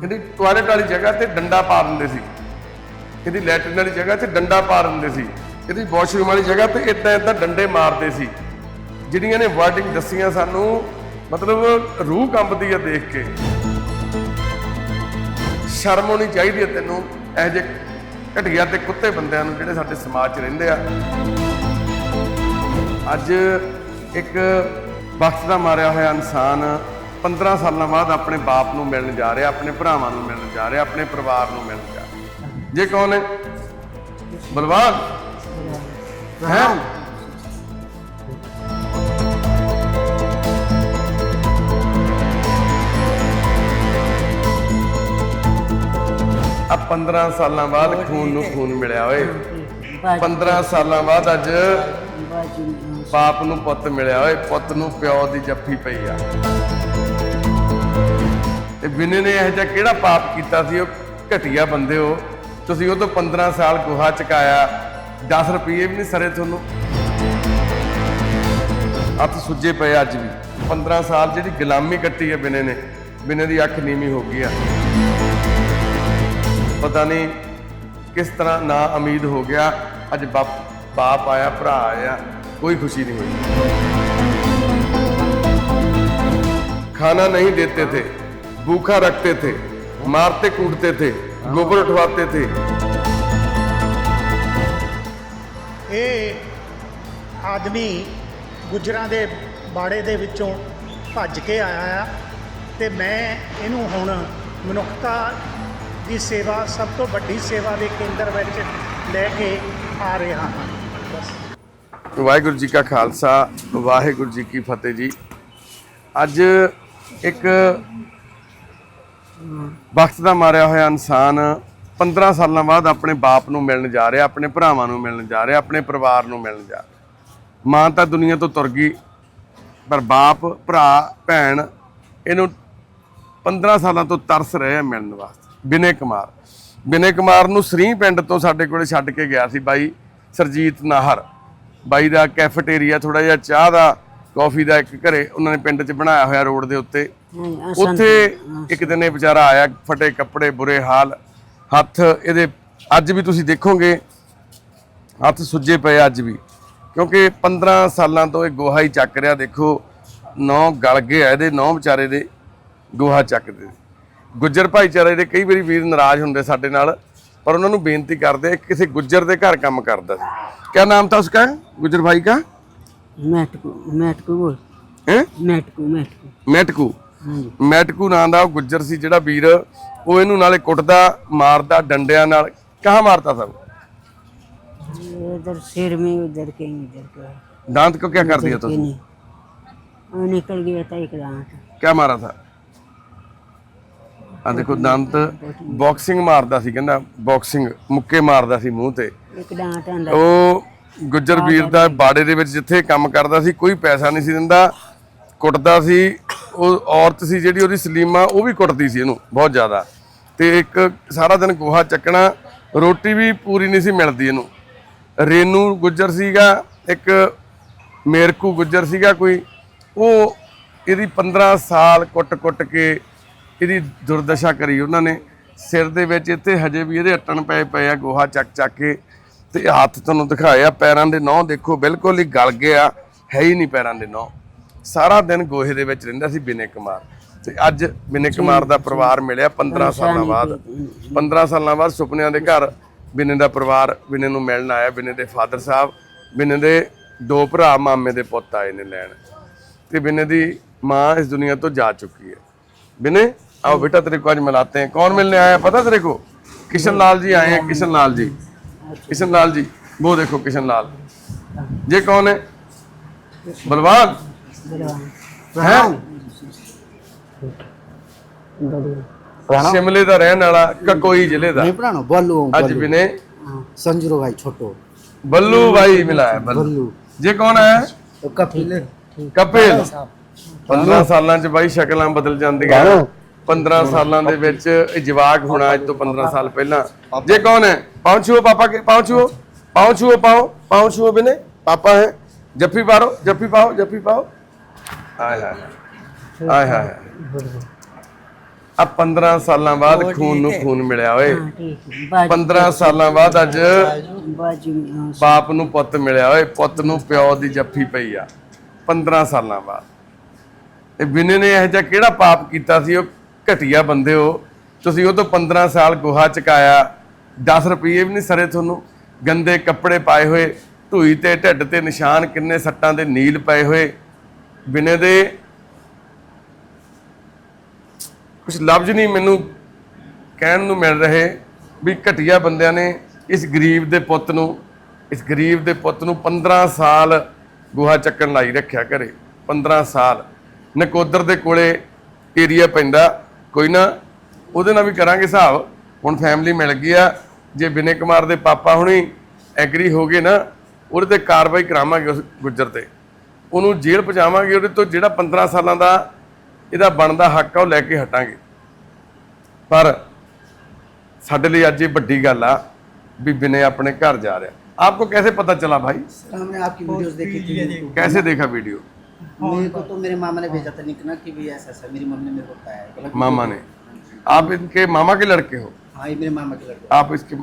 ਕਹਿੰਦੀ ਟਾਇਲਟ ਵਾਲੀ ਜਗ੍ਹਾ ਤੇ ਡੰਡਾ ਪਾ ਦਿੰਦੇ ਸੀ। ਇਹਦੀ ਲੈਟਰਨ ਵਾਲੀ ਜਗ੍ਹਾ ਤੇ ਡੰਡਾ ਪਾ ਦਿੰਦੇ ਸੀ। ਇਹਦੀ ਵਾਸ਼ਰੂਮ ਵਾਲੀ ਜਗ੍ਹਾ ਤੇ ਇਦਾਂ ਇਦਾਂ ਡੰਡੇ ਮਾਰਦੇ ਸੀ। ਜਿਹੜੀਆਂ ਨੇ ਵਰਡਿੰਗ ਦੱਸੀਆਂ ਸਾਨੂੰ, ਮਤਲਬ ਰੂਹ ਕੰਬਦੀ ਆ ਦੇਖ ਕੇ। ਸ਼ਰਮ ਹੋਣੀ ਚਾਹੀਦੀ ਹੈ ਤੈਨੂੰ, ਇਹ ਜੇ ਘਟੀਆ ਤੇ ਕੁੱਤੇ ਬੰਦਿਆਂ ਨੂੰ ਜਿਹੜੇ ਸਾਡੇ ਸਮਾਜ 'ਚ ਰਹਿੰਦੇ ਆ। ਅੱਜ ਇੱਕ ਵਕਤ ਦਾ ਮਾਰਿਆ ਹੋਇਆ ਇਨਸਾਨ 15 ਸਾਲਾਂ ਬਾਅਦ ਆਪਣੇ ਬਾਪ ਨੂੰ ਮਿਲਣ ਜਾ ਰਿਹਾ ਆਪਣੇ ਭਰਾਵਾਂ ਨੂੰ ਮਿਲਣ ਜਾ ਰਿਹਾ ਆਪਣੇ ਪਰਿਵਾਰ ਨੂੰ ਮਿਲਣ ਜਾ ਰਿਹਾ। ਜੇ ਕੌਣ ਹੈ? ਬਲਵਾਨ? ਹੈ? ਆ 15 ਸਾਲਾਂ ਬਾਅਦ ਖੂਨ ਨੂੰ ਖੂਨ ਮਿਲਿਆ ਓਏ। 15 ਸਾਲਾਂ ਬਾਅਦ ਅੱਜ ਬਾਪ ਨੂੰ ਪੁੱਤ ਮਿਲਿਆ ਓਏ। ਪੁੱਤ ਨੂੰ ਪਿਓ ਦੀ ਜੱਫੀ ਪਈ ਆ। ਤੇ ਬਿਨੇ ਨੇ ਇਹ ਜਿਹਾ ਕਿਹੜਾ ਪਾਪ ਕੀਤਾ ਸੀ? ਉਹ ਘਟੀਆ ਬੰਦੇ ਹੋ। ਤੁਸੀਂ ਉਹ ਤੋਂ 15 ਸਾਲ ਗੁਹਾ ਚਕਾਇਆ। 10 ਰੁਪਏ ਵੀ ਨਹੀਂ ਸਰੇ ਤੁਹਾਨੂੰ। ਹੱਥ ਸੁੱਜੇ ਪਏ ਅੱਜ ਵੀ। 15 ਸਾਲ ਜਿਹੜੀ ਗੁਲਾਮੀ ਕੱਟੀ ਹੈ ਬਿਨੇ ਨੇ। ਬਿਨੇ ਦੀ ਅੱਖ ਨੀਵੀਂ ਹੋ ਗਈ ਆ। ਪਤਾ ਨਹੀਂ ਕਿਸ ਤਰ੍ਹਾਂ ਨਾ ਉਮੀਦ ਹੋ ਗਿਆ। ਅੱਜ ਬਾਪ ਬਾਪ ਆਇਆ, ਭਰਾ ਆਇਆ। ਕੋਈ ਖੁਸ਼ੀ ਨਹੀਂ ਹੋਈ। ਖਾਣਾ ਨਹੀਂ ਦਿੱਤੇ ਤੇ। भूखा रखते थे मारते कूटते थे गोबर उठवाते थे ਇਹ ਆਦਮੀ ਗੁੱਜਰਾਂ ਦੇ ਬਾੜੇ ਦੇ ਵਿੱਚੋਂ ਭੱਜ ਕੇ ਆਇਆ ਆ ਤੇ ਮੈਂ ਇਹਨੂੰ ਹੁਣ ਮਨੁੱਖਤਾ ਦੀ ਸੇਵਾ ਸਭ ਤੋਂ ਵੱਡੀ ਸੇਵਾ ਦੇ ਕੇਂਦਰ ਵਿੱਚ ਲੈ ਕੇ ਆ ਰਿਹਾ ਹਾਂ ਬਸ ਵਾਹਿਗੁਰੂ ਜੀ ਕਾ ਖਾਲਸਾ ਵਾਹਿਗੁਰੂ ਜੀ ਕੀ ਫਤਿਹ ਜੀ ਅੱਜ ਇੱਕ ਵਕਤ ਦਾ ਮਾਰਿਆ ਹੋਇਆ ਇਨਸਾਨ 15 ਸਾਲਾਂ ਬਾਅਦ ਆਪਣੇ ਬਾਪ ਨੂੰ ਮਿਲਣ ਜਾ ਰਿਹਾ, ਆਪਣੇ ਭਰਾਵਾਂ ਨੂੰ ਮਿਲਣ ਜਾ ਰਿਹਾ, ਆਪਣੇ ਪਰਿਵਾਰ ਨੂੰ ਮਿਲਣ ਜਾ ਰਿਹਾ। ਮਾਂ ਤਾਂ ਦੁਨੀਆ ਤੋਂ ਤੁਰ ਗਈ, ਪਰ ਬਾਪ, ਭਰਾ, ਭੈਣ ਇਹਨੂੰ 15 ਸਾਲਾਂ ਤੋਂ ਤਰਸ ਰਹੇ ਆ ਮਿਲਣ ਵਾਸਤੇ। ਬਿਨੇ ਕੁਮਾਰ। ਬਿਨੇ ਕੁਮਾਰ ਨੂੰ ਸਰੀ ਪਿੰਡ ਤੋਂ ਸਾਡੇ ਕੋਲੇ ਛੱਡ ਕੇ ਗਿਆ ਸੀ ਬਾਈ ਸਰਜੀਤ ਨਾਹਰ। ਬਾਈ ਦਾ ਕੈਫੇਟੇਰੀਆ ਥੋੜਾ ਜਿਹਾ ਚਾਹ ਦਾ ਕਾਫੀ ਦਾ ਇੱਕ ਘਰੇ ਉਹਨਾਂ ਨੇ ਪਿੰਡ 'ਚ ਬਣਾਇਆ ਹੋਇਆ ਰੋਡ ਦੇ ਉੱਤੇ। ਉੱਥੇ ਇੱਕ ਦਿਨ ਇਹ ਵਿਚਾਰਾ ਆਇਆ ਫਟੇ ਕੱਪੜੇ ਬੁਰੇ ਹਾਲ ਹੱਥ ਇਹਦੇ ਅੱਜ ਵੀ ਤੁਸੀਂ ਦੇਖੋਗੇ ਹੱਥ ਸੁੱਜੇ ਪਏ ਅੱਜ ਵੀ। ਕਿਉਂਕਿ 15 ਸਾਲਾਂ ਤੋਂ ਇਹ ਗੋਹਾ ਹੀ ਚੱਕ ਰਿਹਾ ਦੇਖੋ ਨੌ ਗਲ ਗਏ ਆ ਇਹਦੇ ਨੌ ਵਿਚਾਰੇ ਦੇ ਗੋਹਾ ਚੱਕਦੇ। ਗੁੱਜਰ ਭਾਈਚਾਰੇ ਦੇ ਕਈ ਵਾਰੀ ਵੀਰ ਨਾਰਾਜ਼ ਹੁੰਦੇ ਸਾਡੇ ਨਾਲ ਪਰ ਉਹਨਾਂ ਨੂੰ ਬੇਨਤੀ ਕਰਦੇ ਕਿਸੇ ਗੁੱਜਰ ਦੇ ਘਰ ਕੰਮ ਕਰਦਾ ਸੀ। ਕਿਆ ਨਾਮ ਤਾਂ ਉਸਕਾ ਗੁੱਜਰ ਭਾਈ ਦਾ ਮੈਟਕੂ ਮੈਟਕੂ ਬੋਲ ਹੈ ਮੈਟਕੂ ਮੈਟਕੂ ਮੈਟਕੂ ਹਾਂਜੀ ਮੈਟਕੂ ਨਾਂ ਦਾ ਉਹ ਗੁੱਜਰ ਸੀ ਜਿਹੜਾ ਵੀਰ ਉਹ ਇਹਨੂੰ ਨਾਲੇ ਕੁੱਟਦਾ ਮਾਰਦਾ ਡੰਡਿਆਂ ਨਾਲ ਕਹਾਂ ਮਾਰਤਾ ਸਭ इधर सिर में उधर के इधर के दांत को क्या कर दिया के तो नहीं और निकल गया था एक दांत क्या मारा था ਆ ਦੇਖੋ ਦੰਤ ਬਾਕਸਿੰਗ ਮਾਰਦਾ ਸੀ ਕਹਿੰਦਾ ਬਾਕਸਿੰਗ ਮੁੱਕੇ ਮਾਰਦਾ ਸੀ ਮੂੰਹ ਤੇ एक दांत अंदर ਉਹ ਗੁੱਜਰ ਵੀਰ ਦਾ ਬਾੜੇ ਦੇ ਵਿੱਚ ਜਿੱਥੇ ਕੰਮ ਕਰਦਾ ਸੀ ਕੋਈ ਪੈਸਾ ਨਹੀਂ ਸੀ ਦਿੰਦਾ ਕੁੱਟਦਾ ਸੀ। ਉਹ ਔਰਤ ਸੀ ਜਿਹੜੀ ਉਹਦੀ ਸਲੀਮਾ ਉਹ ਵੀ ਕੁੱਟਦੀ ਸੀ ਇਹਨੂੰ ਬਹੁਤ ਜ਼ਿਆਦਾ। ਤੇ ਇੱਕ ਸਾਰਾ ਦਿਨ ਗੋਹਾ ਚੱਕਣਾ ਰੋਟੀ ਵੀ ਪੂਰੀ ਨਹੀਂ ਸੀ ਮਿਲਦੀ ਇਹਨੂੰ। ਰੇਨੂ ਗੁੱਜਰ ਸੀਗਾ ਇੱਕ ਮੇਰਕੂ ਗੁੱਜਰ ਸੀਗਾ ਕੋਈ ਉਹ ਇਹਦੀ 15 ਸਾਲ ਕੁੱਟ-ਕੁੱਟ ਕੇ ਇਹਦੀ ਦੁਰਦਸ਼ਾ ਕਰੀ ਉਹਨਾਂ ਨੇ। ਸਿਰ ਦੇ ਵਿੱਚ ਇੱਥੇ ਹਜੇ ਵੀ ਇਹਦੇ ਅੱਟਣ ਪਏ ਪਏ ਆ ਗੋਹਾ ਚੱਕ ਚੱਕ ਕੇ। ਤੇ ਹੱਥ ਤੁਹਾਨੂੰ ਦਿਖਾਇਆ ਪੈਰਾਂ ਦੇ ਨਹੁੰ ਦੇਖੋ ਬਿਲਕੁਲ ਹੀ ਗਲ ਗਏ ਆ ਹੈ ਹੀ ਨਹੀਂ ਪੈਰਾਂ ਦੇ ਨਹੁੰ ਸਾਰਾ ਦਿਨ ਗੋਹੇ ਦੇ ਵਿੱਚ ਰਹਿੰਦਾ ਸੀ ਬਿਨੇ ਕੁਮਾਰ ਤੇ ਅੱਜ ਬਿਨੇ ਕੁਮਾਰ ਦਾ ਪਰਿਵਾਰ ਮਿਲਿਆ 15 ਸਾਲਾਂ ਬਾਅਦ 15 ਸਾਲਾਂ ਬਾਅਦ ਸੁਪਨਿਆਂ ਦੇ ਘਰ ਬਿਨੇ ਦਾ ਪਰਿਵਾਰ ਬਿਨੇ ਨੂੰ ਮਿਲਣ ਆਇਆ ਬਿਨੇ ਦੇ ਫਾਦਰ ਸਾਹਿਬ ਬਿਨੇ ਦੇ ਦੋ ਭਰਾ ਮਾਮੇ ਦੇ ਪੁੱਤ ਆਏ ਨੇ ਲੈਣ ਤੇ बिने दी माँ इस दुनिया तो जा चुकी है बिने आओ बेटा तेरे को आज मिलाते हैं कौन मिलने आया है पता तेरे को किशन लाल जी आए हैं किशन लाल जी किशन लाल जी वो देखो किशन लाल ये कौन है बलवान बलवान है बढ़िया शिमले ਦਾ ਰਹਿਣ ਵਾਲਾ ਕਕੋਈ ਜ਼ਿਲ੍ਹੇ ਦਾ नहीं पुरानो बल्लू ਅੱਜ बिने संजूरो भाई छोटो ਬੱਲੂ ਭਾਈ ਮਿਲਾਇਆ ਬੱਲੂ बल्लू ये कौन है तो कपिल ਕਪਿਲ 15 ਸਾਲਾਂ ਚ ਬਾਈ ਸ਼ਕਲਾਂ ਬਦਲ ਜਾਂਦੀਆਂ 15 ਸਾਲਾਂ ਦੇ ਵਿੱਚ ਇਹ ਜਵਾਕ ਹੋਣਾ ਅੱਜ ਤੋਂ 15 ਸਾਲ ਪਹਿਲਾਂ। ਜੇ ਕੌਣ ਹੈ? ਛੂਓ ਪਾਪਾ ਕੇ ਛੂਓ ਪਾਉ ਪਾਉ ਛੂਓ ਬਿਨੇ। ਪਾਪਾ ਹੈ। ਜੱਫੀ ਪਾਰੋ ਜੱਫੀ ਪਾਓ ਜੱਫੀ ਪਾਓ। ਹਾਏ ਹਾਏ। ਹਾਏ ਹਾਏ। ਆ 15 ਸਾਲਾਂ ਬਾਅਦ ਖੂਨ ਨੂੰ ਖੂਨ ਮਿਲਿਆ ਓਏ। ਹਾਂ ਠੀਕ ਹੈ। ਬਾਜੀ। 15 ਸਾਲਾਂ ਬਾਅਦ ਅੱਜ ਬਾਪ ਨੂੰ ਪੁੱਤ ਮਿਲਿਆ ਓਏ। ਪੁੱਤ ਨੂੰ ਪਿਓ ਦੀ ਜੱਫੀ ਪਈ ਆ। 15 ਸਾਲਾਂ ਬਾਅਦ। ਇਹ ਬਿਨੇ ਨੇ ਇਹ ਜਿਹਾ ਕਿਹੜਾ ਪਾਪ ਕੀਤਾ ਸੀ? ਉਹ ਘਟੀਆ ਬੰਦੇ ਹੋ। ਤੁਸੀਂ ਉਹ ਤੋਂ 15 ਸਾਲ ਗੋਹਾ ਚਕਾਇਆ। 10 ਰੁਪਏ ਵੀ ਨਹੀਂ ਸਰੇ ਤੁਹਾਨੂੰ। ਗੰਦੇ ਕੱਪੜੇ ਪਾਏ ਹੋਏ। ਢੂਈ ਤੇ ਢਿੱਡ ਤੇ ਨਿਸ਼ਾਨ ਕਿੰਨੇ ਸੱਟਾਂ ਦੇ ਨੀਲ ਪਏ ਹੋਏ। ਬਿਨੇ ਦੇ ਕੁਝ ਲਫ਼ਜ਼ ਨਹੀਂ ਮੈਨੂੰ ਕਹਿਣ ਨੂੰ ਮਿਲ ਰਹੇ ਵੀ ਘਟੀਆ ਬੰਦਿਆਂ ਨੇ ਇਸ ਗਰੀਬ ਦੇ ਪੁੱਤ ਨੂੰ, ਇਸ ਗਰੀਬ ਦੇ ਪੁੱਤ ਨੂੰ 15 ਸਾਲ ਗੋਹਾ ਚੱਕਣ ਲਾਈ ਰੱਖਿਆ ਘਰੇ। 15 ਸਾਲ। ਨਕੋਦਰ ਦੇ ਕੋਲੇ ਏਰੀਆ ਪੈਂਦਾ। ਕੋਈ ਨਾ ਉਹਦੇ ਨਾਲ ਵੀ ਕਰਾਂਗੇ ਹਿਸਾਬ ਹੁਣ ਫੈਮਿਲੀ ਮਿਲ ਗਈ ਆ ਜੇ ਵਿਨੇ ਕੁਮਾਰ ਦੇ ਪਾਪਾ ਹੁਣੀ ਐਗਰੀ ਹੋ ਗਏ ਨਾ ਉਹਦੇ ਤੇ ਕਾਰਵਾਈ ਕਰਾਵਾਂਗੇ ਉਸ ਗੁੱਜਰ ਤੇ ਉਹਨੂੰ ਜੇਲ੍ਹ ਪਹੁੰਚਾਵਾਂਗੇ ਉਹਦੇ ਤੋਂ ਜਿਹੜਾ 15 ਸਾਲਾਂ ਦਾ ਇਹਦਾ ਬਣਦਾ ਹੱਕ ਆ ਉਹ ਲੈ ਕੇ ਹਟਾਂਗੇ ਪਰ ਸਾਡੇ ਲਈ ਅੱਜ ਇਹ ਵੱਡੀ ਗੱਲ ਆ ਵੀ ਬਿਨੇ ਆਪਣੇ ਘਰ ਜਾ ਰਿਹਾ आपको कैसे पता चला भाई सर हमने आपकी वीडियोस देखी थी कैसे देखा वीडियो मेरे को तो मेरे मामा ने भेजा था निकना कि भी ऐसा ऐसा मेरी मम्मी ने मेरे को बताया बोला कि- मामा ने आप इनके मामा के लड़के हो हाँ ये मेरे मामा के लड़के आप इसके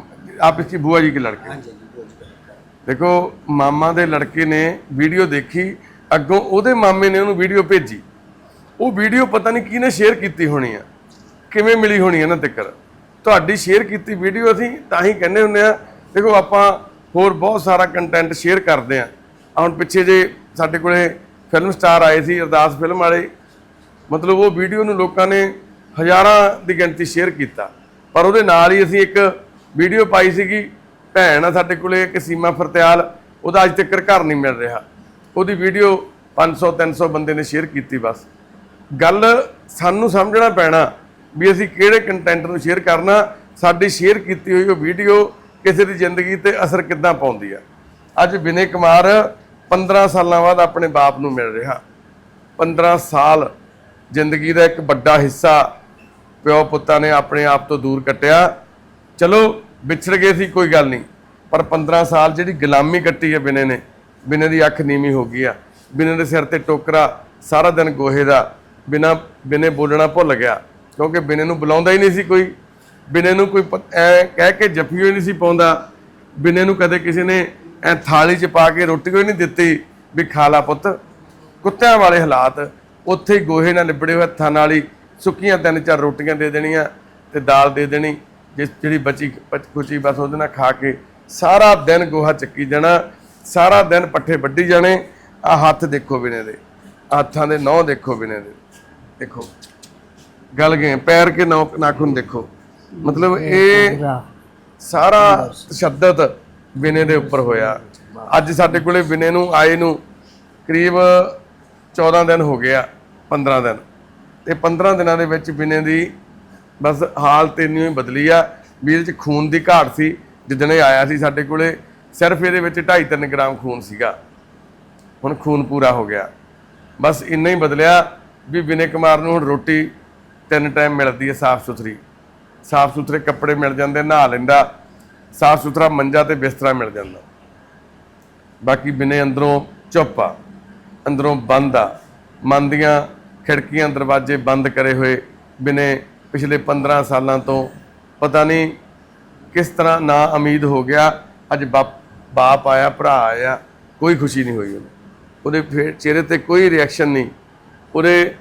आप इसकी बुआ जी के लड़के हाँ हो जी जी बोझ का लड़का है। ਦੇਖੋ ਮਾਮਾ ਦੇ ਲੜਕੇ ਨੇ ਵੀਡੀਓ ਦੇਖੀ ਅੱਗੋਂ ਉਹਦੇ ਮਾਮੇ ਨੇ ਉਹਨੂੰ ਵੀਡੀਓ ਭੇਜੀ ਉਹ ਵੀਡੀਓ ਪਤਾ ਨਹੀਂ ਕਿਹਨੇ ਸ਼ੇਅਰ ਕੀਤੀ ਹੋਣੀ ਆ ਕਿਵੇਂ ਮਿਲੀ ਹੋਣੀ ਆ ਨਾ ਤਿੱਕਰ ਤੁਹਾਡੀ ਸ਼ੇਅਰ ਕੀਤੀ ਵੀਡੀਓ ਅਸੀਂ ਤਾਂ ਹੀ ਕਹਿੰਦੇ ਹੁੰਦੇ ਆ ਦੇਖੋ ਆਪਾਂ ਹੋਰ ਬਹੁਤ ਸਾਰਾ ਕੰਟੈਂਟ ਸ਼ੇਅਰ ਕਰਦੇ ਆ ਆਹ ਹੁਣ ਪਿੱਛੇ ਜੇ ਸਾਡੇ ਕੋਲੇ ਫਿਲਮ ਸਟਾਰ ਆਏ ਸੀ, ਅਰਦਾਸ ਫਿਲਮ ਵਾਲੇ। ਮਤਲਬ ਉਹ ਵੀਡੀਓ ਨੂੰ ਲੋਕਾਂ ਨੇ ਹਜ਼ਾਰਾਂ ਦੀ ਗਿਣਤੀ ਸ਼ੇਅਰ ਕੀਤਾ। ਪਰ ਉਹਦੇ ਨਾਲ ਹੀ ਅਸੀਂ ਇੱਕ ਵੀਡੀਓ ਪਾਈ ਸੀਗੀ, ਭੈਣ ਆ ਸਾਡੇ ਕੋਲੇ, ਇੱਕ ਸੀਮਾ ਫਰਤਿਆਲ, ਉਹਦਾ ਅੱਜ ਤੱਕ ਘਰ ਨਹੀਂ ਮਿਲ ਰਿਹਾ। ਉਹਦੀ ਵੀਡੀਓ 500 300 ਬੰਦੇ ਨੇ ਸ਼ੇਅਰ ਕੀਤੀ ਬਸ। ਗੱਲ ਸਾਨੂੰ ਸਮਝਣਾ ਪੈਣਾ ਵੀ ਅਸੀਂ ਕਿਹੜੇ ਕੰਟੈਂਟ ਨੂੰ ਸ਼ੇਅਰ ਕਰਨਾ, ਸਾਡੀ ਸ਼ੇਅਰ ਕੀਤੀ ਹੋਈ ਉਹ ਵੀਡੀਓ ਕਿਸੇ ਦੀ ਜ਼ਿੰਦਗੀ ਤੇ ਅਸਰ ਕਿੱਦਾਂ ਪਾਉਂਦੀ ਆ। ਅੱਜ ਵਿਨੇ ਕੁਮਾਰ 15 ਸਾਲਾਂ ਬਾਅਦ ਆਪਣੇ ਬਾਪ ਨੂੰ ਮਿਲ ਰਿਹਾ। 15 ਸਾਲ ਜ਼ਿੰਦਗੀ ਦਾ ਇੱਕ ਵੱਡਾ ਹਿੱਸਾ ਪਿਓ ਪੁੱਤਾਂ ਨੇ ਆਪਣੇ ਆਪ ਤੋਂ ਦੂਰ ਕੱਟਿਆ। ਚਲੋ, ਵਿਛੜ ਗਏ ਸੀ, ਕੋਈ ਗੱਲ ਨਹੀਂ। ਪਰ 15 ਸਾਲ ਜਿਹੜੀ ਗੁਲਾਮੀ ਕੱਟੀ ਹੈ ਬਿਨੇ ਨੇ, ਬਿਨੇ ਦੀ ਅੱਖ ਨੀਵੀਂ ਹੋ ਗਈ ਆ। ਬਿਨੇ ਦੇ ਸਿਰ ਤੇ ਟੋਕਰਾ ਸਾਰਾ ਦਿਨ ਗੋਹੇ ਦਾ, ਬਿਨਾ, ਬਿਨੇ ਬੋਲਣਾ ਭੁੱਲ ਗਿਆ। ਕਿਉਂਕਿ ਬਿਨੇ ਨੂੰ ਬੁਲਾਉਂਦਾ ਹੀ ਨਹੀਂ ਸੀ ਕੋਈ। ਬਿਨੇ ਨੂੰ ਕੋਈ ਪ- ਐਂ ਕਹਿ ਕੇ ਜੱਫੀ ਹੋਈ ਨਹੀਂ ਸੀ ਪਾਉਂਦਾ। ਬਿਨੇ ਨੂੰ ਕਦੇ ਕਿਸੇ ਨੇ ਐ ਥਾਲੀ 'ਚ ਪਾ ਕੇ ਰੋਟੀ ਕੋਈ ਨਹੀਂ ਦਿੱਤੀ ਵੀ ਖਾ ਲਾ ਪੁੱਤ। ਕੁੱਤਿਆਂ ਵਾਲੇ ਹਾਲਾਤ ਉੱਥੇ ਗੋਹੇ ਨਾਲ ਲਿਬੜੇ ਹੋਏ ਹੱਥਾਂ ਨਾਲ ਹੀ ਸੁੱਕੀਆਂ ਤਿੰਨ ਚਾਰ ਰੋਟੀਆਂ ਦੇ ਦੇਣੀਆਂ ਤੇ ਦਾਲ ਦੇ ਦੇਣੀ ਜਿਸ ਜਿਹੜੀ ਬਚੀ ਕੁਚੀ ਬਸ ਉਹਦੇ ਨਾਲ ਖਾ ਕੇ ਸਾਰਾ ਦਿਨ ਗੋਹਾ ਚੱਕੀ ਜਾਣਾ ਸਾਰਾ ਦਿਨ ਪੱਠੇ ਵੱਢੀ ਜਾਣੇ ਆ ਹੱਥ ਦੇਖੋ ਬਿਨੇ ਦੇ ਹੱਥਾਂ ਦੇ ਨਹੁੰ ਦੇਖੋ ਬਿਨੇ ਦੇ। ਦੇਖੋ ਗਲ ਗਏ ਪੈਰ ਕੇ ਨੌ ਨਾਖੂਨ ਦੇਖੋ। ਮਤਲਬ ਇਹ ਸਾਰਾ ਤਸ਼ੱਦਦ ਬਿਨੇ ਦੇ ਉੱਪਰ ਹੋਇਆ। ਅੱਜ ਸਾਡੇ ਕੋਲੇ ਬਿਨੇ ਨੂੰ, ਆਏ ਨੂੰ ਕਰੀਬ 14 ਦਿਨ ਹੋ ਗਿਆ 15 ਦਿਨ। ਤੇ 15 ਦਿਨਾਂ ਦੇ ਵਿੱਚ ਬਿਨੇ ਦੀ ਬਸ ਹਾਲਤ ਇੰਨੀ ਹੀ ਬਦਲੀ ਆ। ਵੀ ਇਹਦੇ ਚ ਖੂਨ ਦੀ ਘਾਟ ਸੀ ਜਿੱਦਣ ਇਹ ਆਇਆ ਸੀ ਸਾਡੇ ਕੋਲੇ, ਸਿਰਫ ਇਹਦੇ ਵਿੱਚ 2.5-3 ਗ੍ਰਾਮ ਖੂਨ ਸੀਗਾ। ਹੁਣ ਖੂਨ ਪੂਰਾ ਹੋ ਗਿਆ। ਬਸ ਇੰਨਾ ਹੀ ਬਦਲਿਆ ਵੀ ਵਿਨੇ ਕੁਮਾਰ ਨੂੰ ਹੁਣ ਰੋਟੀ ਤਿੰਨ ਟਾਈਮ ਮਿਲਦੀ ਹੈ ਸਾਫ਼ ਸੁਥਰੀ। ਸਾਫ਼ ਸੁਥਰੇ ਕੱਪੜੇ ਮਿਲ ਜਾਂਦੇ, ਨਹਾ ਲੈਂਦਾ। ਸਾਫ਼ ਸੁਥਰਾ ਮੰਜਾ ਤੇ ਬਿਸਤਰਾ ਮਿਲ ਜਾਂਦਾ। ਬਾਕੀ ਬਿਨੇ ਅੰਦਰੋਂ ਚੁੱਪ ਆ ਅੰਦਰੋਂ ਬੰਦ ਆ। ਮਨ ਦੀਆਂ ਖਿੜਕੀਆਂ ਦਰਵਾਜ਼ੇ ਬੰਦ ਕਰੇ ਹੋਏ ਬਿਨੇ ਪਿਛਲੇ 15 ਸਾਲਾਂ ਤੋਂ। ਪਤਾ ਨਹੀਂ ਕਿਸ ਤਰ੍ਹਾਂ ਨਾ ਉਮੀਦ ਹੋ ਗਿਆ, ਅੱਜ ਬਾਪ ਬਾਪ ਆਇਆ, ਭਰਾ ਆਇਆ, ਕੋਈ ਖੁਸ਼ੀ ਨਹੀਂ ਹੋਈ ਉਹਨੂੰ। ਉਹਦੇ ਫੇਰ ਚਿਹਰੇ ਤੇ ਕੋਈ ਰਿਐਕਸ਼ਨ ਨਹੀਂ। ਉਹਦੇ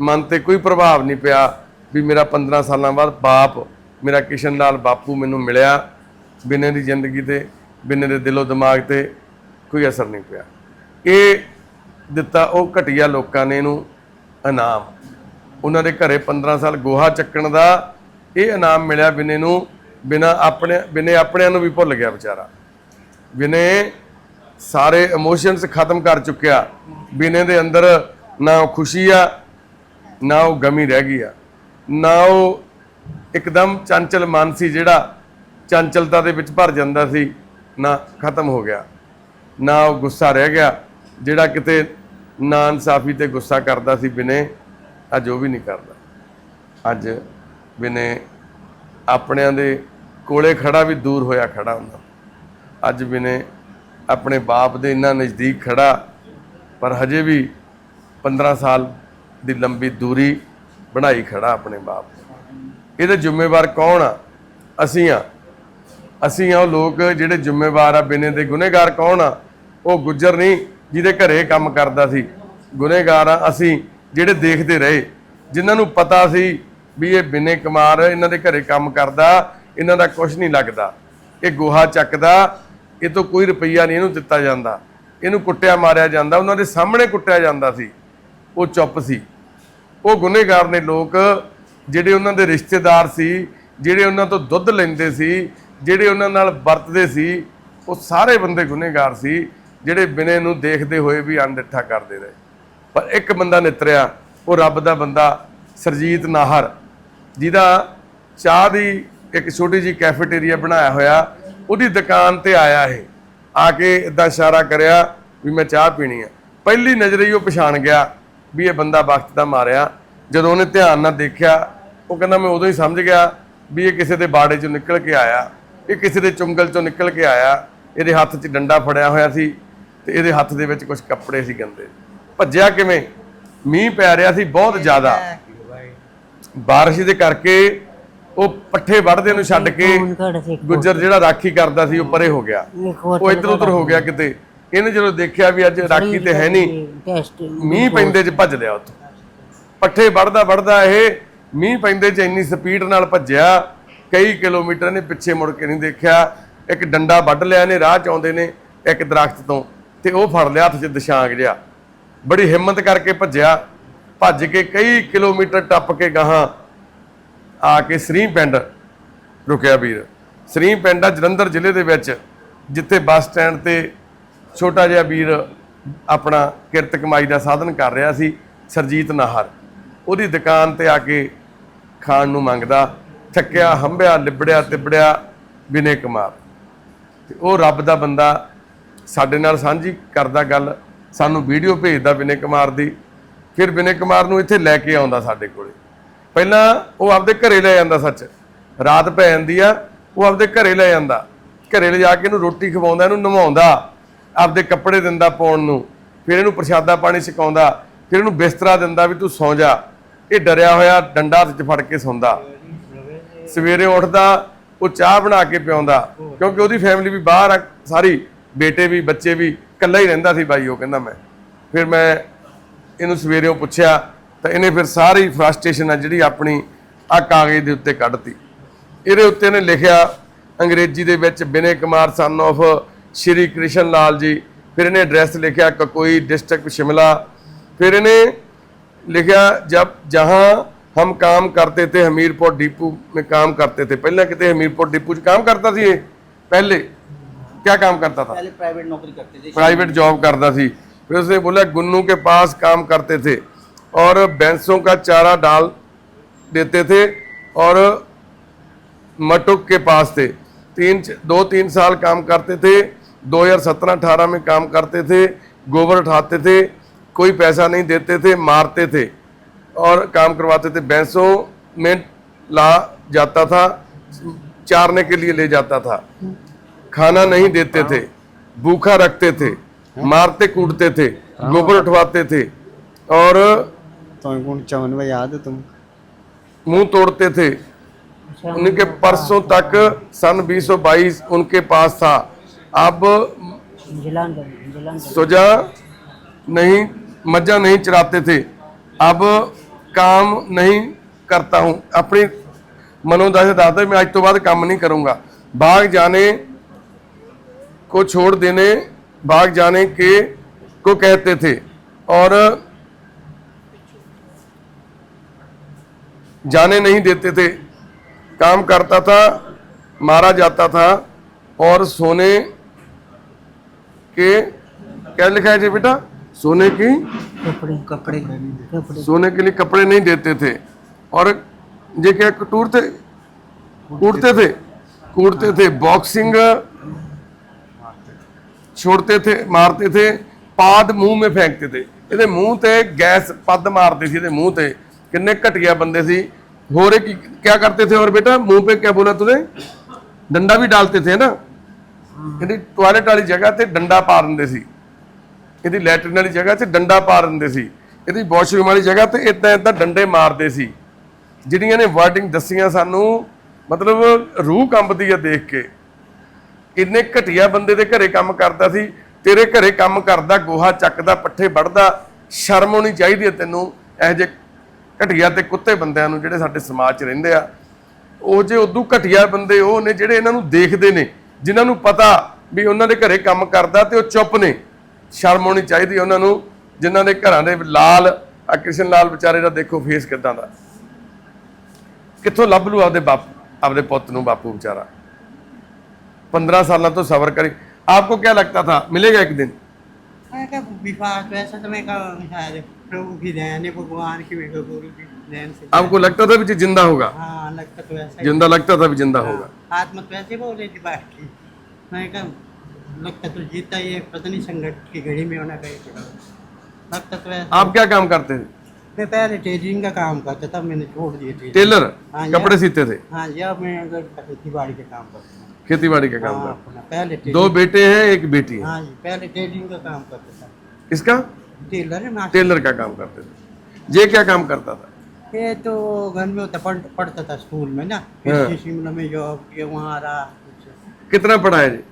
ਮਨ ਤੇ ਕੋਈ ਪ੍ਰਭਾਵ ਨਹੀਂ ਪਿਆ ਵੀ ਮੇਰਾ 15 ਸਾਲਾਂ ਬਾਅਦ ਬਾਪ, ਮੇਰਾ ਕਿਸ਼ਨ ਲਾਲ ਬਾਪੂ ਮੈਨੂੰ ਮਿਲਿਆ। ਬਿਨੇ ਦੀ ਜ਼ਿੰਦਗੀ ਤੇ, ਬਿਨੇ ਦੇ ਦਿਲੋਂ ਦਿਮਾਗ ਤੇ ਕੋਈ ਅਸਰ ਨਹੀਂ ਪਿਆ। ਇਹ ਦਿੱਤਾ ਉਹ ਘਟੀਆ ਲੋਕਾਂ ਨੇ ਇਹਨੂੰ ਇਨਾਮ। ਉਹਨਾਂ ਦੇ ਘਰੇ 15 ਸਾਲ ਗੋਹਾ ਚੱਕਣ ਦਾ ਇਹ ਇਨਾਮ ਮਿਲਿਆ ਬਿਨੇ ਨੂੰ, ਬਿਨਾ ਆਪਣੇ, ਬਿਨੇ ਆਪਣਿਆਂ ਨੂੰ ਵੀ ਭੁੱਲ ਗਿਆ ਵਿਚਾਰਾ। ਬਿਨੇ ਸਾਰੇ ਇਮੋਸ਼ਨਸ ਖਤਮ ਕਰ ਚੁੱਕਿਆ। ਬਿਨੇ ਦੇ ਅੰਦਰ ਨਾ ਉਹ ਖੁਸ਼ੀ ਆ, ਨਾ ਉਹ ਗਮੀ ਰਹਿ ਗਈ ਆ। ਨਾ ਉਹ ਇੱਕਦਮ ਚੰਚਲ ਮਨ ਸੀ ਜਿਹੜਾ ਚੰਚਲਤਾ ਦੇ ਵਿੱਚ ਭਰ ਜਾਂਦਾ ਸੀ, ਨਾ ਖਤਮ ਹੋ ਗਿਆ। ਨਾ ਉਹ ਗੁੱਸਾ ਰਹਿ ਗਿਆ, ਜਿਹੜਾ ਕਿਤੇ ਨਾ ਇਨਸਾਫੀ ਤੇ ਗੁੱਸਾ ਕਰਦਾ ਸੀ ਬਿਨੇ, ਅੱਜ ਉਹ ਵੀ ਨਹੀਂ ਕਰਦਾ। ਅੱਜ ਬਿਨੇ ਆਪਣਿਆਂ ਦੇ ਕੋਲੇ ਖੜਾ ਵੀ ਦੂਰ ਹੋਇਆ ਖੜਾ ਹੁੰਦਾ। ਅੱਜ ਬਿਨੇ ਆਪਣੇ ਬਾਪ ਦੇ ਇੰਨਾ ਨਜ਼ਦੀਕ ਖੜਾ, ਪਰ ਹਜੇ ਵੀ 15 ਸਾਲ ਦੀ ਲੰਬੀ ਦੂਰੀ ਬਣਾਈ ਖੜਾ ਆਪਣੇ ਬਾਪ। ਇਹਦੇ ਜ਼ਿੰਮੇਵਾਰ ਕੌਣ ਆ? ਅਸੀਂ ਆ। ਅਸੀਂ ਆ ਉਹ ਲੋਕ ਜਿਹੜੇ ਜ਼ਿੰਮੇਵਾਰ ਆ, ਬਿਨੇ ਦੇ ਗੁਨੇਗਾਰ ਕੌਣ ਆ? ਉਹ ਗੁੱਜਰ ਨਹੀਂ, ਜਿਹਦੇ ਘਰੇ ਕੰਮ ਕਰਦਾ ਸੀ। ਗੁਨੇਗਾਰ ਆ, ਅਸੀਂ ਜਿਹੜੇ ਦੇਖਦੇ ਰਹੇ। ਜਿਨ੍ਹਾਂ ਨੂੰ ਪਤਾ ਸੀ ਵੀ ਇਹ ਬਿਨੇ ਕੁਮਾਰ ਇਹਨਾਂ ਦੇ ਘਰੇ ਕੰਮ ਕਰਦਾ, ਇਹਨਾਂ ਦਾ ਕੁਝ ਨਹੀਂ ਲੱਗਦਾ। ਇਹ ਗੋਹਾ ਚੱਕਦਾ, ਇਹ ਤੋਂ ਕੋਈ ਰੁਪਈਆ ਨਹੀਂ ਇਹਨੂੰ ਦਿੱਤਾ ਜਾਂਦਾ। ਇਹਨੂੰ ਕੁੱਟਿਆ ਮਾਰਿਆ ਜਾਂਦਾ, ਉਹਨਾਂ ਦੇ ਸਾਹਮਣੇ ਕੁੱਟਿਆ ਜਾਂਦਾ ਸੀ। ਉਹ ਚੁੱਪ ਸੀ। ਉਹ ਗੁਨੇਗਾਰ ਨੇ ਲੋਕ ਜਿਹੜੇ ਉਹਨਾਂ ਦੇ ਰਿਸ਼ਤੇਦਾਰ ਸੀ, ਜਿਹੜੇ ਉਹਨਾਂ ਤੋਂ ਦੁੱਧ ਲੈਂਦੇ ਸੀ ਜਿਹੜੇ ਉਹਨਾਂ ਨਾਲ ਵਰਤਦੇ ਸੀ, ਉਹ ਸਾਰੇ ਬੰਦੇ ਗੁਨੇਗਾਰ ਸੀ, ਜਿਹੜੇ ਬਿਨੇ ਨੂੰ ਦੇਖਦੇ ਹੋਏ ਵੀ ਅਣਡਿੱਠਾ ਕਰਦੇ ਰਹੇ। ਪਰ ਇੱਕ ਬੰਦਾ ਨਿਤਰਿਆ, ਉਹ ਰੱਬ ਦਾ ਬੰਦਾ, ਸਰਜੀਤ ਨਾਹਰ, ਜਿਹਦਾ ਚਾਹ ਦੀ ਇੱਕ ਛੋਟੀ ਜੀ ਕੈਫੇਟੇਰੀਆ ਬਣਾਇਆ ਹੋਇਆ, ਉਹਦੀ ਦੁਕਾਨ ਤੇ ਆਇਆ ਇਹ। ਆ ਕੇ ਇਦਾਂ ਇਸ਼ਾਰਾ ਕਰਿਆ ਵੀ ਮੈਂ ਚਾਹ ਪੀਣੀ ਆ। ਪਹਿਲੀ ਨਜ਼ਰ ਹੀ ਉਹ ਪਛਾਣ ਗਿਆ ਵੀ ਇਹ ਬੰਦਾ ਵਕਤ ਦਾ ਮਾਰਿਆ। ਜਦੋਂ ਉਹਨੇ ਧਿਆਨ ਨਾਲ ਦੇਖਿਆ, ਉਹ ਕਹਿੰਦਾ, ਮੈਂ ਉਦੋਂ ਹੀ ਸਮਝ ਗਿਆ ਵੀ ਇਹ ਕਿਸੇ ਦੇ ਬਾੜੇ ਚੋਂ ਨਿਕਲ ਕੇ ਆਇਆ। ਇਹ ਕਿਸੇ ਦੇ ਚੁੰਗਲ ਚੋਂ ਨਿਕਲ ਕੇ ਆਇਆ ਇਹਦੇ ਹੱਥ 'ਚ ਡੰਡਾ ਫੜਿਆ ਹੋਇਆ ਸੀ ਤੇ ਇਹਦੇ ਹੱਥ ਦੇ ਵਿੱਚ ਕੁਝ ਕੱਪੜੇ ਸੀ ਗੰਦੇ। ਭੱਜਿਆ ਕਿਵੇਂ? ਮੀਂਹ ਪੈ ਰਿਹਾ ਸੀ ਬਹੁਤ ਜ਼ਿਆਦਾ। ਬਾਰਿਸ਼ ਦੇ ਕਰਕੇ ਉਹ ਪੱਠੇ ਵੜਦੇ ਨੂੰ ਛੱਡ ਕੇ ਗੁੱਜਰ ਜਿਹੜਾ ਰਾਖੀ ਕਰਦਾ ਸੀ ਉਹ ਪਰੇ ਹੋ ਗਿਆ। ਉਹ ਇੱਧਰ ਉੱਧਰ ਹੋ ਗਿਆ ਕਿਤੇ। ਇਹਨੇ ਜਦੋਂ ਦੇਖਿਆ ਵੀ ਅੱਜ ਰਾਖੀ ਤੇ ਹੈ ਨਹੀਂ ਮੀਂਹ ਪੈਂਦੇ 'ਚ ਭੱਜ ਲਿਆ ਉੱਥੋਂ। ਪੱਠੇ ਵੜਦਾ ਵੜਦਾ ਇਹ ਮੀਂਹ ਪੈਂਦੇ 'ਚ ਇੰਨੀ ਸਪੀਡ ਨਾਲ ਭੱਜਿਆ ਕਈ ਕਿਲੋਮੀਟਰ ਨੇ ਪਿੱਛੇ ਮੁੜ ਕੇ ਨਹੀਂ ਦੇਖਿਆ। ਇੱਕ ਡੰਡਾ ਵੱਢ ਲਿਆ ਨੇ, ਰਾਹ 'ਚ ਆਉਂਦੇ ਨੇ ਇੱਕ ਦਰਖਤ ਤੋਂ ਤੇ ਉਹ ਫੜ ਲਿਆ, ਹੱਥ 'ਚ ਦਸ਼ਾਂਗ ਜਿਹਾ। ਬੜੀ ਹਿੰਮਤ ਕਰਕੇ ਭੱਜਿਆ। ਭੱਜ ਕੇ ਕਈ ਕਿਲੋਮੀਟਰ ਟੱਪ ਕੇ ਗਾਹਾਂ ਆ ਕੇ ਸ੍ਰੀ ਪਿੰਡ ਰੁਕਿਆ ਵੀਰ। ਸ੍ਰੀ ਪਿੰਡ ਆ ਜਲੰਧਰ ਜ਼ਿਲ੍ਹੇ ਦੇ ਵਿੱਚ, ਜਿੱਥੇ ਬੱਸ ਸਟੈਂਡ ਤੇ ਛੋਟਾ ਜਿਹਾ ਵੀਰ ਆਪਣਾ ਕਿਰਤ ਕਮਾਈ ਦਾ ਸਾਧਨ ਕਰ ਰਿਹਾ ਸੀ, ਸਰਜੀਤ ਨਾਹਰ। ਉਹਦੀ ਦੁਕਾਨ ਤੇ ਆ ਕੇ ਖਾਣ ਨੂੰ ਮੰਗਦਾ। ਥੱਕਿਆ ਹੰਬਿਆ ਲਿਬੜਿਆ, ਤਿਬੜਿਆ ਵਿਨੇ ਕੁਮਾਰ ਤੇ ਉਹ ਰੱਬ ਦਾ ਬੰਦਾ ਸਾਡੇ ਨਾਲ ਸਾਂਝੀ ਕਰਦਾ ਗੱਲ, ਸਾਨੂੰ ਵੀਡੀਓ ਭੇਜਦਾ ਵਿਨੇ ਕੁਮਾਰ ਦੀ, ਫਿਰ ਵਿਨੇ ਕੁਮਾਰ ਨੂੰ ਇੱਥੇ ਲੈ ਕੇ ਆਉਂਦਾ ਸਾਡੇ ਕੋਲੇ। ਪਹਿਲਾਂ ਉਹ ਆਪਦੇ ਘਰੇ ਲੈ ਜਾਂਦਾ ਸੱਚ। ਰਾਤ ਪੈ ਜਾਂਦੀ ਆ, ਉਹ ਆਪਦੇ ਘਰੇ ਲੈ ਜਾਂਦਾ। ਘਰੇ ਲੈ ਜਾ ਕੇ ਇਹਨੂੰ ਰੋਟੀ ਖਵਾਉਂਦਾ, ਇਹਨੂੰ ਨਵਾਉਂਦਾ, ਆਪਦੇ ਕੱਪੜੇ ਦਿੰਦਾ ਪਾਉਣ ਨੂੰ, ਫਿਰ ਇਹਨੂੰ ਪ੍ਰਸ਼ਾਦਾ ਪਾਣੀ ਛਕਾਉਂਦਾ, ਫਿਰ ਇਹਨੂੰ ਬਿਸਤਰਾ ਦਿੰਦਾ ਵੀ ਤੂੰ ਸੌਂ ਜਾ। ਇਹ ਡਰਿਆ ਹੋਇਆ ਡੰਡਾ ਹੱਥ 'ਚ ਫੜ ਕੇ ਸੌਂਦਾ। ਸਵੇਰੇ ਉੱਠਦਾ, ਉਹ ਚਾਹ ਬਣਾ ਕੇ ਪਿਆਉਂਦਾ, ਕਿਉਂਕਿ ਉਹਦੀ ਫੈਮਿਲੀ ਵੀ ਬਾਹਰ ਆ, ਸਾਰੀ ਬੇਟੇ ਵੀ, ਬੱਚੇ ਵੀ, ਇਕੱਲਾ ਹੀ ਰਹਿੰਦਾ ਸੀ ਬਾਈ, ਉਹ ਕਹਿੰਦਾ ਮੈਂ। ਫਿਰ ਮੈਂ ਇਹਨੂੰ ਸਵੇਰੇ ਉਹ ਪੁੱਛਿਆ, ਤਾਂ ਇਹਨੇ ਫਿਰ ਸਾਰੀ ਫਰਸਟ੍ਰੇਸ਼ਨ ਆ ਜਿਹੜੀ ਆਪਣੀ ਆ ਕਾਗਜ਼ ਦੇ ਉੱਤੇ ਕੱਢਤੀ। ਇਹਦੇ ਉੱਤੇ ਇਹਨੇ ਲਿਖਿਆ, ਅੰਗਰੇਜ਼ੀ ਦੇ ਵਿੱਚ ਬਿਨੇ ਕੁਮਾਰ ਸਨ ਆਫ ਸ਼੍ਰੀ ਕ੍ਰਿਸ਼ਨ ਲਾਲ ਜੀ। ਫਿਰ ਇਹਨੇ ਐਡਰੈਸ ਲਿਖਿਆ, ਕਕੋਈ ਡਿਸਟ੍ਰਿਕਟ ਸ਼ਿਮਲਾ। ਫਿਰ ਇਹਨੇ ਲਿਖਿਆ, ਜਬ ਜਹਾਂ हम काम करते थे हमीरपुर डिपू में काम करते थे। पहले कहते हमीरपुर डिपू काम करता थी पहले। क्या काम करता था? पहले प्राइवेट नौकरी करते थे। प्राइवेट जॉब करता थी। फिर उसने बोला गुन्नू के पास काम करते थे और भैंसों का चारा डाल देते थे और मटुक के पास थे। तीन दो तीन साल काम करते थे। 2017-18 में काम करते थे। गोबर उठाते थे। कोई पैसा नहीं देते थे मारते थे। और काम करवाते थे। भैंसों में ला जाता था चारने के लिए ले जाता था। खाना नहीं देते थे भूखा रखते थे मारते कूटते थे गोबर उठवाते थे और चवन में याद है तुम? मुँह तोड़ते थे। उनके परसों तक सन 2022 उनके पास था। अब सोजा नहीं मज्जा नहीं चराते थे। अब काम नहीं करता हूँ। अपनी मनोदशा दादा मैं आज तो बाद काम नहीं करूँगा। भाग जाने को छोड़ देने, भाग जाने के को कहते थे और जाने नहीं देते थे। काम करता था, मारा जाता था और सोने के, क्या लिखा है जी बेटा? सोने की ਕੱਪੜੇ कपड़े ਕੱਪੜੇ सोने के लिए कपड़े नहीं देते थे और ये क्या कटूरते कूटते थे कूटते थे बॉक्सिंग छोड़ते थे मारते थे ਪਾਦ ਮੂੰਹ ਮੇ ਫੈਂਕਤੇ थे ਇਹਦੇ ਮੂੰਹ ਤੇ ਗੈਸ ਪੱਦ ਮਾਰਦੇ ਸੀ ਇਹਦੇ ਮੂੰਹ ਤੇ ਕਿੰਨੇ ਘਟਿਆ ਬੰਦੇ ਸੀ ਹੋਰ ਇਹ ਕੀ क्या करते थे और बेटा मुंह पे क्या बोला तूने डंडा भी डालते थे ना ਇਹਦੀ ਟਾਇਲਟ ਵਾਲੀ ਜਗ੍ਹਾ ਤੇ ਡੰਡਾ ਪਾ ਦਿੰਦੇ ਸੀ ਇਹਦੀ ਲੈਟਰਨ ਵਾਲੀ ਜਗ੍ਹਾ 'ਚ ਡੰਡਾ ਪਾ ਦਿੰਦੇ ਸੀ। ਇਹਦੀ ਵਾਸ਼ਰੂਮ ਵਾਲੀ ਜਗ੍ਹਾ ਤੇ ਇਦਾਂ ਇਦਾਂ ਡੰਡੇ ਮਾਰਦੇ ਸੀ। ਜਿਹੜੀਆਂ ਨੇ ਵਰਡਿੰਗ ਦੱਸੀਆਂ ਸਾਨੂੰ, ਮਤਲਬ ਰੂਹ ਕੰਬਦੀ ਆ ਦੇਖ ਕੇ। ਇੰਨੇ ਘਟੀਆ ਬੰਦੇ ਦੇ ਘਰੇ ਕੰਮ ਕਰਦਾ ਸੀ, ਤੇਰੇ ਘਰੇ ਕੰਮ ਕਰਦਾ, ਗੋਹਾ ਚੱਕਦਾ, ਪੱਠੇ ਵੜਦਾ ਸ਼ਰਮ ਹੋਣੀ ਚਾਹੀਦੀ ਹੈ ਤੈਨੂੰ, ਇਹੋ ਜਿਹੇ ਘਟੀਆ ਤੇ ਕੁੱਤੇ ਬੰਦਿਆਂ ਨੂੰ ਜਿਹੜੇ ਸਾਡੇ ਸਮਾਜ 'ਚ ਰਹਿੰਦੇ ਆ। ਉਹ ਜੇ ਉਦੋਂ ਘਟੀਆ ਬੰਦੇ ਉਹ ਨੇ ਜਿਹੜੇ ਇਹਨਾਂ ਨੂੰ ਦੇਖਦੇ ਨੇ, ਜਿਨ੍ਹਾਂ ਨੂੰ ਪਤਾ ਵੀ ਉਹਨਾਂ ਦੇ ਘਰੇ ਕੰਮ ਕਰਦਾ ਤੇ ਉਹ ਚੁੱਪ ਨੇ। ਸ਼ਰਮ ਹੋਣੀ ਚਾਹੀਦੀ ਹੈ ਉਹਨਾਂ ਨੂੰ ਜਿਨ੍ਹਾਂ ਦੇ ਘਰਾਂ ਦੇ ਲਾਲ ਆ ਕ੍ਰਿਸ਼ਨ ਲਾਲ ਵਿਚਾਰੇ ਦਾ ਦੇਖੋ ਫੇਸ ਕਿਦਾਂ ਦਾ ਕਿੱਥੋਂ ਲੱਭ ਲੂ ਆਪਦੇ ਬਾਪ ਆਪਦੇ ਪੁੱਤ ਨੂੰ ਬਾਪੂ ਵਿਚਾਰਾ 15 ਸਾਲਾਂ ਤੋਂ ਸਬਰ ਕਰੀ आपको क्या लगता था मिलेगा एक दिन मैं क्या विश्वास वैसा तो मैं कहा शायद प्रभु की देन है भगवान की मेरे गुरु की देन से आपको लगता था भी जिंदा होगा हाँ लगता तो वैसा ही जिंदा लगता था भी जिंदा होगा लगता तो जीता ये पता नहीं संकट की घड़ी में होना कहीं लगता तो आप क्या काम करते थे? मैं पहले टेलरिंग का काम करता था मैंने छोड़ दिया टेलरिंग। टेलर? हाँ, कपड़े सीते थे? हाँ जी अब मैं खेती बाड़ी का काम करता हूँ खेती बाड़ी का काम हाँ, करते अपना पहले दो टेलरिंग बेटे हैं एक बेटी है। हाँ जी पहले टेलरिंग का काम करता था। इसका टेलर है टेलर का काम करते थे। ये क्या काम करता था? ये तो घर में होता पढ़, पढ़ता था स्कूल में ना। हाँ। शिमला में जॉब किया वहाँ रहा कुछ। कितना पढ़ा है जी?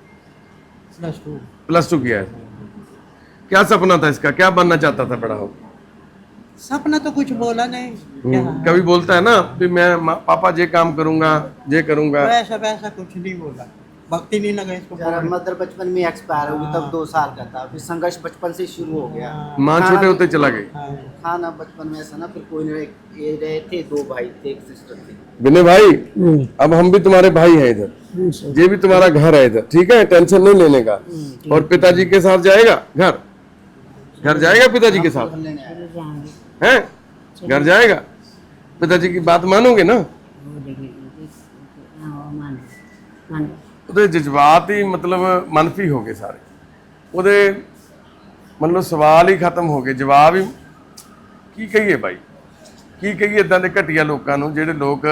प्लस टू प्लस टू किया है क्या सपना था इसका क्या बनना चाहता था बड़ा हो सपना तो कुछ बोला नहीं क्या कभी बोलता है ना भी मैं मा- पापा ये काम करूंगा ये करूंगा वैसा वैसा कुछ नहीं बोला भक्ति नहीं लगा इसको बोलने। मदर बचपन में एक्सपायर होगी तब दो साल का था। फिर संघर्ष बचपन से शुरू हो गया। माँ छोटे होते चला गई। हाँ। खाना बचपन में ऐसा ना फिर कोई नहीं रहे- ये रहे थे दो भाई थे एक सिस्टर थी। विनय भाई हम्म, अब हम भी तुम्हारे भाई हैं इधर। हम्म, ये भी तुम्हारा घर है इधर ठीक है? टेंशन नहीं लेने का। और पिताजी के साथ जाएगा? घर? घर जाएगा पिताजी के साथ? हैं? घर जाएगा? पिताजी की बात मानोगे ना? वो देखेंगे हाँ वो मान मान ਉਹਦੇ ਜਜ਼ਬਾਤ ਹੀ ਮਤਲਬ ਮਨਫੀ ਹੋ ਗਏ ਸਾਰੇ ਉਹਦੇ ਮਤਲਬ ਸਵਾਲ ਹੀ ਖਤਮ ਹੋ ਗਏ ਜਵਾਬ ਹੀ ਕੀ ਕਹੀਏ ਬਾਈ ਕੀ ਕਹੀਏ ਇਦਾਂ ਦੇ ਘਟੀਆ ਲੋਕਾਂ ਨੂੰ ਜਿਹੜੇ ਲੋਕ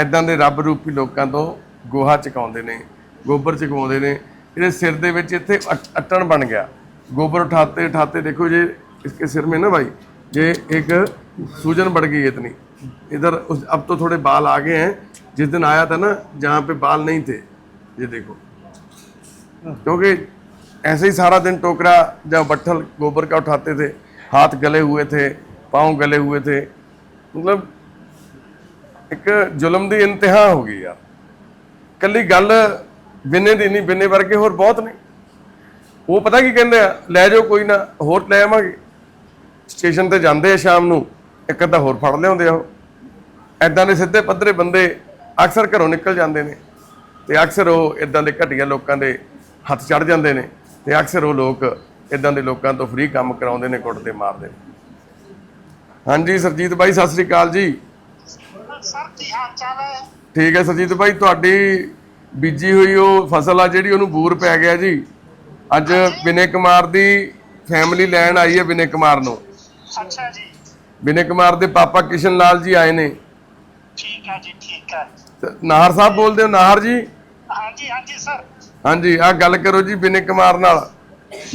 ਇਦਾਂ ਦੇ ਰੱਬ ਰੂਪੀ ਲੋਕਾਂ ਤੋਂ ਗੋਹਾ ਚਕਾਉਂਦੇ ਨੇ ਗੋਬਰ ਚਕਾਉਂਦੇ ਨੇ ਇਹਦੇ ਸਿਰ ਦੇ ਵਿੱਚ ਇੱਥੇ ਅਟ- ਅਟਣ ਬਣ ਗਿਆ गोबर उठाते उठाते देखो ये इसके सिर में ना भाई ये एक सूजन बढ़ गई है इतनी इधर उस अब तो थोड़े बाल आ गए हैं जिस दिन आया था ना जहाँ पे बाल नहीं थे ये देखो क्योंकि ऐसे ही सारा दिन टोकरा जब बट्ठल गोबर का उठाते थे हाथ गले हुए थे पाँव गले हुए थे मतलब ਇੱਕ ਜ਼ੁਲਮ ਦੀ ਇੰਤਹਾ ਹੋ ਗਈ ਯਾਰ ਕੱਲੀ ਗੱਲ ਬਿੰਨੇ ਦੀ ਨਹੀਂ ਬਿੰਨੇ ਵਰਗੇ ਹੋਰ ਬਹੁਤ ਨੇ ਉਹ ਪਤਾ ਕੀ ਕਹਿੰਦੇ ਆ ਲੈ ਜਾਓ ਕੋਈ ਨਾ ਹੋਰ ਲੈ ਆਵਾਂਗੇ ਸਟੇਸ਼ਨ ਤੇ ਜਾਂਦੇ ਆ ਸ਼ਾਮ ਨੂੰ ਇੱਕ ਅੱਧਾ ਹੋਰ ਫੜ ਲਿਆਉਂਦੇ ਆ ਉਹ ਐਦਾਂ ਦੇ ਸਿੱਧੇ ਪੱਧਰੇ ਬੰਦੇ ਅਕਸਰ ਘਰੋਂ ਨਿਕਲ ਜਾਂਦੇ ਨੇ ਤੇ ਅਕਸਰ ਉਹ ਇਦਾਂ ਦੇ ਘਟੀਆ ਲੋਕਾਂ ਦੇ ਹੱਥ ਚੜ ਜਾਂਦੇ ਨੇ ਤੇ ਅਕਸਰ ਉਹ ਲੋਕ ਇਦਾਂ ਦੇ ਲੋਕਾਂ ਤੋਂ ਫ੍ਰੀ ਕੰਮ ਕਰਾਉਂਦੇ ਨੇ ਕੁੱਟਦੇ ਮਾਰਦੇ ਨੇ। ਹਾਂਜੀ ਸਰਜੀਤ ਬਾਈ ਸਤਿ ਸ੍ਰੀ ਅਕਾਲ ਜੀ। ਸਰ ਕੀ ਹਾਲ ਚਾਲ ਹੈ? ਠੀਕ ਹੈ ਸਰਜੀਤ ਭਾਈ ਤੁਹਾਡੀ ਬੀਜੀ ਹੋਈ ਉਹ ਫਸਲ ਆ ਜਿਹੜੀ ਉਹਨੂੰ ਬੂਰ ਪੈ ਗਿਆ ਜੀ। ਅੱਜ ਵਿਨੇ ਕੁਮਾਰ ਦੀ ਫੈਮਿਲੀ ਲੈਣ ਆਈ ਹੈ ਵਿਨੇ ਕੁਮਾਰ ਨੂੰ। ਅੱਛਾ ਜੀ। ਵਿਨੇ ਕੁਮਾਰ ਦੇ ਪਾਪਾ ਕਿਸ਼ਨ ਲਾਲ ਜੀ ਆਏ ਨੇ। ਠੀਕ ਹੈ ਜੀ ਠੀਕ ਹੈ। ਨਾਹਰ ਸਾਹਿਬ ਬੋਲਦੇ ਹੋ ਨਾਹਰ ਜੀ ਹਾਂਜੀ ਹਾਂਜੀ ਸਰ ਹਾਂਜੀ ਆ ਗੱਲ ਕਰੋ ਜੀ ਵਿਨੇ ਕੁਮਾਰ ਨਾਲ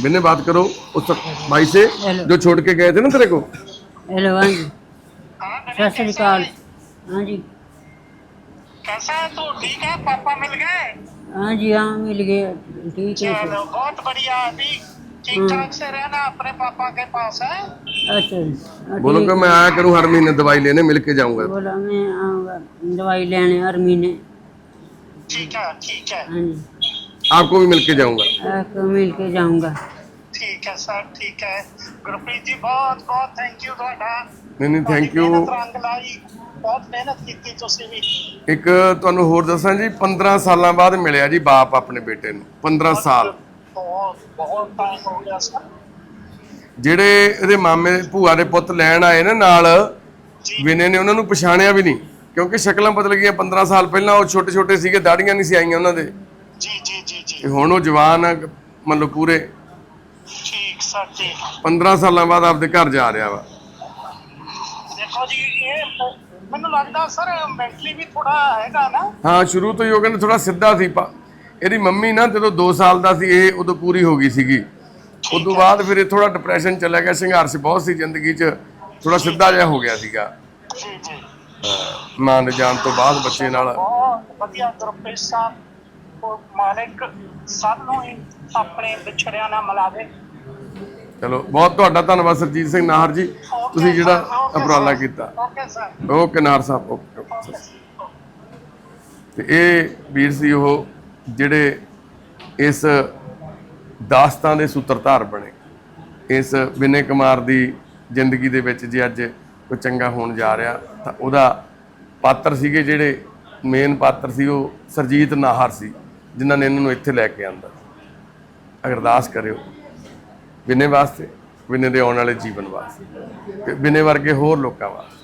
ਵਿਨੇ ਬਾਤ करो उस भाई से जो छोड़ के गए थे ना तेरे को हेलो हाँ जी हाँ सत श्री अकाल हाँ जी कैसा है तू ठीक है पापा मिल गए हाँ जी हाँ मिल गए ठीक है चलो बहुत बढ़िया अभी ठीक ठाक से रहना अपने पापा के पास है अच्छा जी हाँ, बोलो ठीक कि मैं आया करूं हर महीने दवाई लेने मिल के जाऊंगा बोला मैं आऊँगा दवाई लेने हर महीने ठीक है ठीक है हाँ जी आपको भी मिल के जाऊंगा आपको मिल के जाऊँगा ठीक है सर ठीक है गुरप्रीत जी बहुत बहुत थैंक यू ਤੁਹਾਡਾ नहीं नहीं थैंक यू ਮਿਹਨਤ ਰੰਗ ਲਾਈ ਬਹੁਤ ਮਿਹਨਤ ਕੀਤੀ ਤੁਸੀਂ ਵੀ ਇੱਕ ਤੁਹਾਨੂੰ ਹੋਰ ਦੱਸਾਂ ਜੀ 15 ਸਾਲਾਂ ਬਾਅਦ ਮਿਲਿਆ ਜੀ ਬਾਪ ਆਪਣੇ ਬੇਟੇ ਨੂੰ 15 ਸਾਲ ਬਹੁਤ ਬਹੁਤ ਟਾਈਮ ਹੋ ਗਿਆ ਸਰ ਜਿਹੜੇ ਇਹਦੇ ਮਾਮੇ ਭੂਆ ਦੇ ਪੁੱਤ ਲੈਣ ਆਏ ਨਾ ਨਾਲ ਵਿਨੇ ਨੇ ਉਹਨਾਂ ਨੂੰ ਪਛਾਣਿਆ ਵੀ ਨਹੀਂ। ਕਿਉਂਕਿ ਸ਼ਕਲਾਂ ਬਦਲ ਗਈਆਂ 15 ਸਾਲ ਪਹਿਲਾਂ ਉਹ ਛੋਟੇ ਛੋਟੇ ਸੀਗੇ ਦਾੜੀਆਂ ਨਹੀਂ ਸੀ ਆਈਆਂ ਉਹਨਾਂ ਦੇ। ਜੀ ਜੀ ਜੀ ਜੀ। ਤੇ ਹੁਣ ਉਹ ਜਵਾਨ ਆ ਮੰਨ ਲਓ ਪੂਰੇ ਠੀਕ ਸਰ ਠੀਕ। 15 ਸਾਲਾਂ ਬਾਅਦ ਆਪਦੇ ਘਰ ਜਾ ਰਿਹਾ ਵਾ। ਦੇਖੋ ਜੀ ਇਹ ਮੈਨੂੰ ਲੱਗਦਾ ਸਰ ਮੈਂਟਲੀ ਵੀ ਥੋੜਾ ਹੈਗਾ ਨਾ। ਹਾਂ ਸ਼ੁਰੂ ਤੋਂ ਹੀ ਉਹ ਕਹਿੰਦੇ ਥੋੜਾ ਸਿੱਧਾ ਸੀ ਇਹਦੀ ਮੰਮੀ ਨਾ ਜਦੋਂ 2 ਸਾਲ ਦਾ ਸੀ ਇਹ ਉਦੋਂ ਪੂਰੀ ਹੋ ਗਈ ਸੀਗੀ। ਉਦੋਂ ਬਾਅਦ ਫਿਰ ਇਹ ਥੋੜਾ ਡਿਪਰੈਸ਼ਨ ਚਲਾ ਗਿਆ ਸੰਘਰਸ਼ ਬਹੁਤ ਸੀ ਜ਼ਿੰਦਗੀ 'ਚ ਥੋੜਾ ਸਿੱਧਾ ਜਿਹਾ ਹੋ ਗਿਆ ਸੀਗਾ। ਜੀ ਜੀ। ਮਾਂ ਦੇ ਜਾਣ ਤੋਂ ਬਾਅਦ ਬੱਚੇ ਨਾਲ। ਬਹੁਤ ਵਧੀਆ ਗੁਰਪ੍ਰੀਤ ਸਾਹਿਬ ਉਹ ਮਾਲਕ ਸਭ ਨੂੰ ਹੀ ਆਪਣੇ ਵਿਛੜਿਆਂ ਨਾਲ ਮਿਲਾਵੇ। ਚਲੋ ਬਹੁਤ ਤੁਹਾਡਾ ਧੰਨਵਾਦ ਸਰਜੀਤ ਸਿੰਘ ਨਾਹਰ ਜੀ। ਤੁਸੀਂ ਜਿਹੜਾ ਉਪਰਾਲਾ ਕੀਤਾ। Okay sir okay Nahar Sahib okay ਤੇ ਇਹ ਵੀਰ ਸੀ ਉਹ ਜਿਹੜੇ ਇਸ ਦਾਸਤਾਨ ਦੇ ਸੂਤਰਧਾਰ ਬਣੇ, ਇਸ ਵਿਨੇ ਕੁਮਾਰ ਦੀ ਜ਼ਿੰਦਗੀ ਦੇ ਵਿੱਚ ਜੇ ਅੱਜ ਕੋਈ ਚੰਗਾ ਹੋਣ ਜਾ ਰਿਹਾ, ਤਾਂ ਉਹਦਾ ਪਾਤਰ ਸੀਗੇ ਜਿਹੜੇ ਮੇਨ ਪਾਤਰ ਸੀ, ਉਹ ਸਰਜੀਤ ਨਾਹਰ ਸੀ, ਜਿਨ੍ਹਾਂ ਨੇ ਇਹਨਾਂ ਨੂੰ ਇੱਥੇ ਲੈ ਕੇ ਆਂਦਾ। ਅਰਦਾਸ ਕਰਿਓ ਬਿਨੇ ਵਾਸਤੇ ਬਿਨੇ ਦੇ ਆਉਣ ਵਾਲੇ ਜੀਵਨ ਵਾਸਤੇ, ਤੇ ਵਿਨੇ ਵਰਗੇ ਹੋਰ ਲੋਕਾਂ ਵਾਸਤੇ।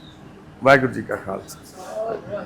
ਵਾਹਿਗੁਰੂ ਜੀ ਕਾ ਖਾਲਸਾ।